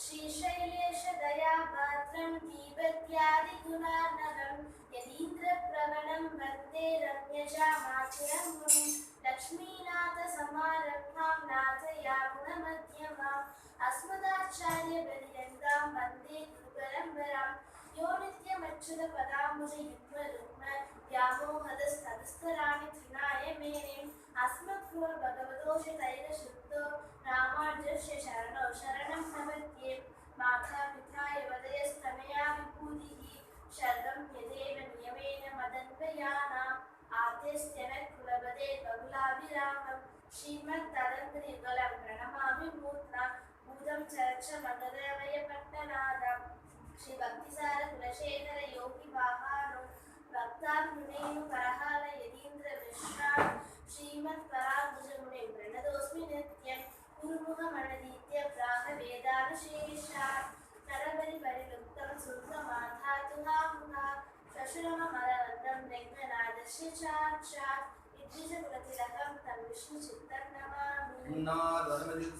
श्रीशैलेश दयापात्रं दीपत्यादिगुणार्णवं यदीन्द्रप्रवणं वंदे रम्यजामाचरं गुरुं लक्ष्मीनाथसमारब्धां नाथयागुणमध्यमाम् अस्मदाचार्यपर्यन्तां वंदे गुरुपरम्परां यो नित्यमच्युतपदाम्बुजयुग्मरुग्म व्यामोहदस्तदस्तराणि त्रिनाय मेने अस्मद्गुरुर्भगवतोषतैरशुद्धो आद्यस्त्यन कुलपदे बगुलाभिरामं श्रीमत्तदन्त्रियुगलं प्रणमामि मूर्त्ना भूतं चरच मगधमयपट्टनादं श्रीभक्तिसार कुलशेखर योगि वाहानो भक्ताग्निनेनु परहाल यतीन्द्र विश्राम श्रीमत् पराभुजमुने प्रणतोऽस्मि नित्यं गुरुमुखमनदीत्य प्राह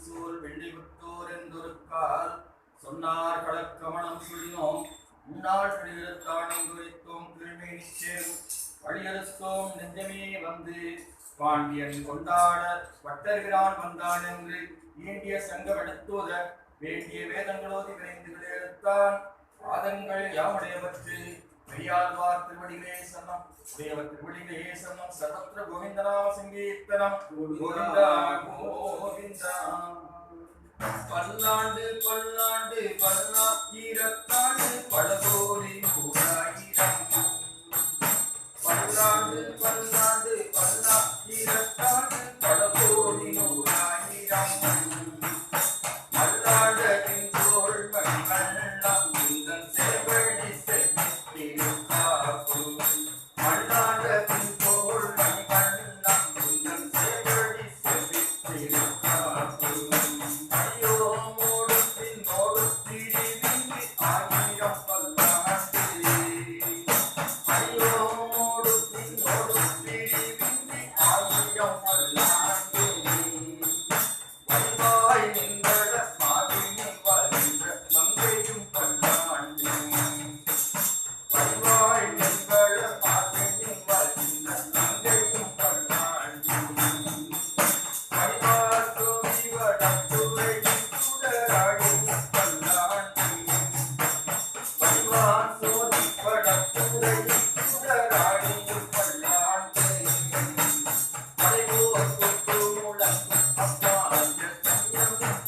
சூழ் வெள்ளி புத்தூர் என்றொருக்கால் சொன்னார் கடற்கமணம் சுழினோம் உன்னாள் கடிதத்தானம் குறித்தோம் வழியரசோம் நெஞ்சமே வந்து பாண்டியன் கொண்டாட பட்டர்கிறான் வந்தான் என்று ஈண்டிய சங்கம் வேண்டிய வேதங்களோதி விரைந்து எடுத்தான் வாதங்கள் யாமுடையவற்று பெரியாழ்வார் திருவடிகளே சரணம். உடையவர் திருவடிகளே சரணம். சர்வத்திர கோவிந்தநாம சங்கீர்த்தனம். கோவிந்தா கோவிந்தா. பல்லாண்டு பல்லாண்டு பல்லாயிரத்தாண்டு பழகோடி கோடாயிரம். பல்லாண்டு பல்லாண்டு பல்லாயிரத்தாண்டு பழகோடி நூறாயிரம் மல்லாண்டத்தின் தோள் மணிவண்ணம் இந்தன் செவடி சமயம்